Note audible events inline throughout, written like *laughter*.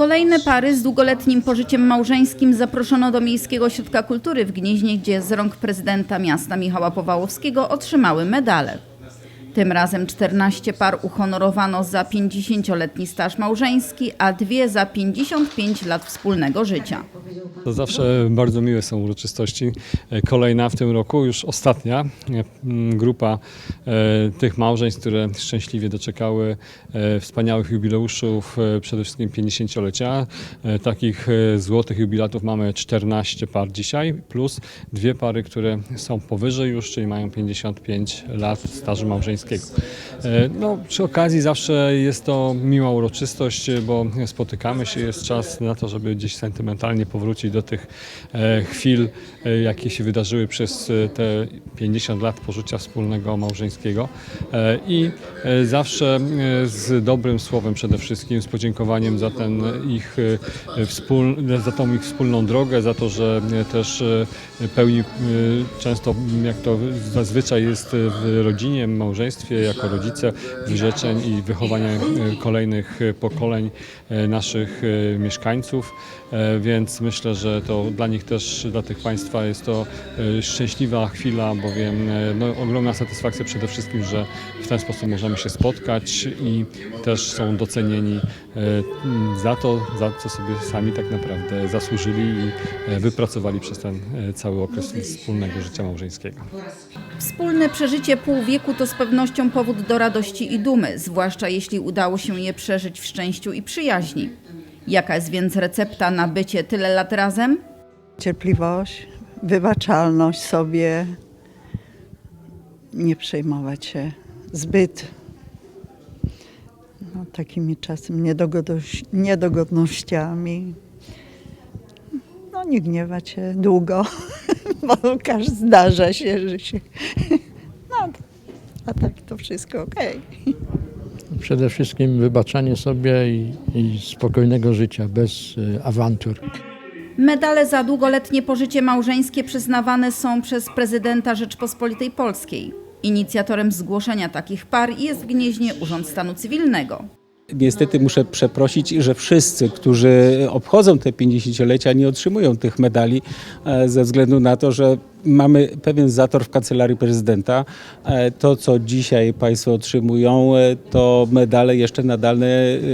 Kolejne pary z długoletnim pożyciem małżeńskim zaproszono do Miejskiego Ośrodka Kultury w Gnieźnie, gdzie z rąk prezydenta miasta Michała Powałowskiego otrzymały medale. Tym razem 14 par uhonorowano za 50-letni staż małżeński, a dwie za 55 lat wspólnego życia. To zawsze bardzo miłe są uroczystości. E, Kolejna w tym roku, już ostatnia e, grupa e, tych małżeństw, które szczęśliwie doczekały wspaniałych jubileuszów, przede wszystkim 50-lecia. E, Takich złotych jubilatów mamy 14 par dzisiaj, plus dwie pary, które są powyżej już, czyli mają 55 lat stażu małżeńskiego. E, No, przy okazji zawsze jest to miła uroczystość, bo spotykamy się, jest czas na to, żeby gdzieś sentymentalnie powrócić do tych e, chwil, e, jakie się wydarzyły przez te 50 lat pożycia wspólnego małżeńskiego. I zawsze z dobrym słowem przede wszystkim, z podziękowaniem za ten ich za tą ich wspólną drogę, za to, że też pełni często, jak to zazwyczaj jest w rodzinie, małżeństwie, jako rodzice wyrzeczeń i wychowania e, kolejnych e, pokoleń e, naszych mieszkańców, więc myślę, że to dla nich też, dla tych Państwa jest to szczęśliwa chwila, bowiem no, ogromna satysfakcja przede wszystkim, że w ten sposób możemy się spotkać i też są docenieni za to, za co sobie sami tak naprawdę zasłużyli i wypracowali przez ten cały okres wspólnego życia małżeńskiego. Wspólne przeżycie pół wieku to z pewnością powód do radości i dumy, zwłaszcza jeśli udało się je przeżyć w szczęściu i przyjaźni. Jaka jest więc recepta na bycie tyle lat razem? Cierpliwość, wybaczalność sobie, nie przejmować się zbyt no, takimi czasem niedogodnościami. No nie gniewać się długo, *laughs* *laughs* bo każdy zdarza się, że się... No, a tak to wszystko okej. Przede wszystkim wybaczanie sobie i, i spokojnego życia, bez y, awantur. Medale za długoletnie pożycie małżeńskie przyznawane są przez prezydenta Rzeczpospolitej Polskiej. Inicjatorem zgłoszenia takich par jest w Gnieźnie Urząd Stanu Cywilnego. Niestety muszę przeprosić, że wszyscy, którzy obchodzą te 50-lecia, nie otrzymują tych medali e, ze względu na to, że mamy pewien zator w kancelarii prezydenta. E, To, co dzisiaj Państwo otrzymują, e, to medale jeszcze nadane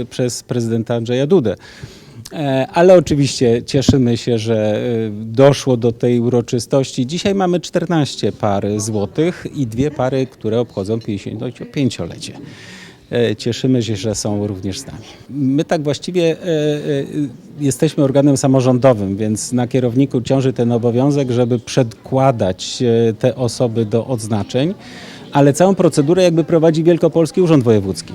przez prezydenta Andrzeja Dudę. Ale oczywiście cieszymy się, że doszło do tej uroczystości. Dzisiaj mamy 14 par złotych i dwie pary, które obchodzą 55-lecie. E, Cieszymy się, że są również z nami. My tak właściwie e, e, jesteśmy organem samorządowym, więc na kierowniku ciąży ten obowiązek, żeby przedkładać te osoby do odznaczeń, ale całą procedurę jakby prowadzi Wielkopolski Urząd Wojewódzki.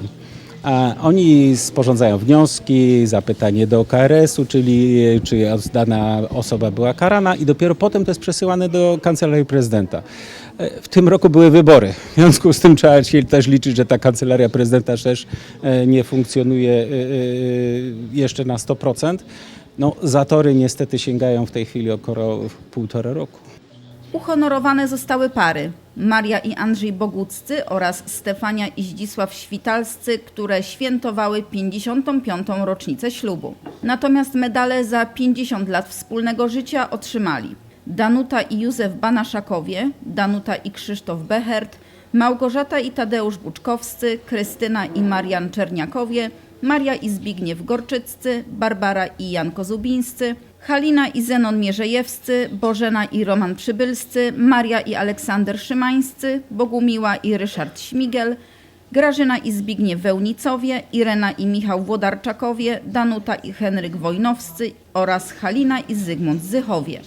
A oni sporządzają wnioski, zapytanie do KRS-u, czyli czy dana osoba była karana i dopiero potem to jest przesyłane do Kancelarii Prezydenta. E, W tym roku były wybory, w związku z tym trzeba się też liczyć, że ta Kancelaria Prezydenta też e, nie funkcjonuje e, jeszcze na 100%. No, zatory niestety sięgają w tej chwili około półtora roku. Uhonorowane zostały pary Maria i Andrzej Boguccy oraz Stefania i Zdzisław Świtalscy, które świętowały 55. rocznicę ślubu. Natomiast medale za 50 lat wspólnego życia otrzymali Danuta i Józef Banaszakowie, Danuta i Krzysztof Behert, Małgorzata i Tadeusz Buczkowscy, Krystyna i Marian Czerniakowie, Maria i Zbigniew Gorczyccy, Barbara i Jan Kozubińscy, Halina i Zenon Mierzejewscy, Bożena i Roman Przybylscy, Maria i Aleksander Szymańscy, Bogumiła i Ryszard Śmigel, Grażyna i Zbigniew Wełnicowie, Irena i Michał Włodarczakowie, Danuta i Henryk Wojnowscy oraz Halina i Zygmunt Zychowie.